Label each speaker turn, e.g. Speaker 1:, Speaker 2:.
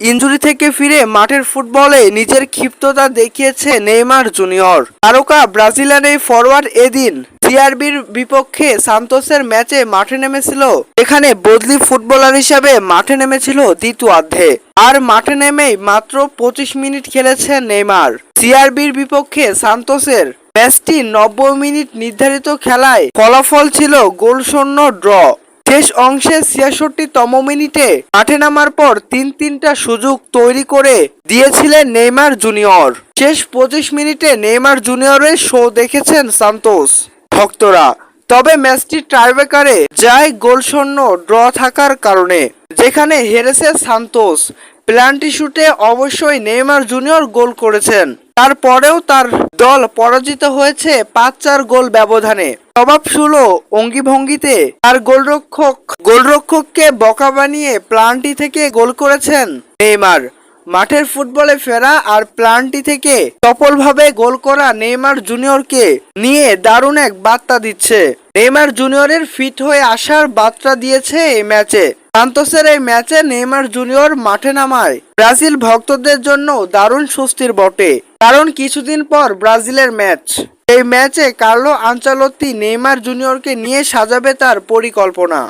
Speaker 1: Injury থেকে ফিরে মাঠের ফুটবলে নিজের ক্ষিপ্ততা দেখিয়েছে নেইমার জুনিয়র। তারকা ব্রাজিলিয়ান এই ফরওয়ার্ড এদিন সিআরবির বিপক্ষে সান্তোসের ম্যাচে মাঠে নেমেছিল। এখানে বদলি ফুটবলার হিসাবে মাঠে নেমেছিল দ্বিতীয়ার্ধে আর মাঠে নেমেই মাত্র পঁচিশ মিনিট খেলেছেন নেইমার। সিআরবির বিপক্ষে সান্তোসের ম্যাচটি নব্বই মিনিট নির্ধারিত খেলায় ফলাফল ছিল গোলশূন্য ড্র। শেষ অংশে ছিয়াষট্টি তম মিনিটে মাঠে নামার পর তিন তিনটা সুযোগ তৈরি করে দিয়েছিলেন নেইমার জুনিয়র। শেষ পঁচিশ মিনিটে নেইমার জুনিয়রের শো দেখেছেন সান্তোস ভক্তরা। তবে ম্যাচটি টাইব্রেকারে যায় গোলশূন্য ড্র থাকার কারণে, যেখানে হেরেছে সান্তোস। প্ল্যান্টি শুটে অবশ্যই নেইমার জুনিয়র গোল করেছেন। তারপরেও তার দল পরাজিত হয়েছে পাঁচ চার গোল ব্যবধানে। স্বভাবসুলো অঙ্গিভঙ্গিতে। আর গোলরক্ষক গোলরক্ষককে বকা বানিয়ে প্লান্টি থেকে গোল করেছেন নেইমার। মাঠের ফুটবলে ফেরা আর প্লান্টি থেকে সফলভাবে গোল করা নেইমার জুনিয়রকে নিয়ে দারুণ এক বার্তা দিচ্ছে। নেইমার জুনিয়রের ফিট হয়ে আসার বার্তা দিয়েছে এই ম্যাচে। সান্তোসের এই ম্যাচে নেইমার জুনিয়র মাঠে নামায়। ব্রাজিল ভক্তদের জন্য দারুণ স্বস্তির বটে, কারণ কিছুদিন পর ব্রাজিলের ম্যাচ। এই ম্যাচে কার্লো আঞ্চালত্তি নেইমার জুনিয়রকে নিয়ে সাজাবে তার পরিকল্পনা।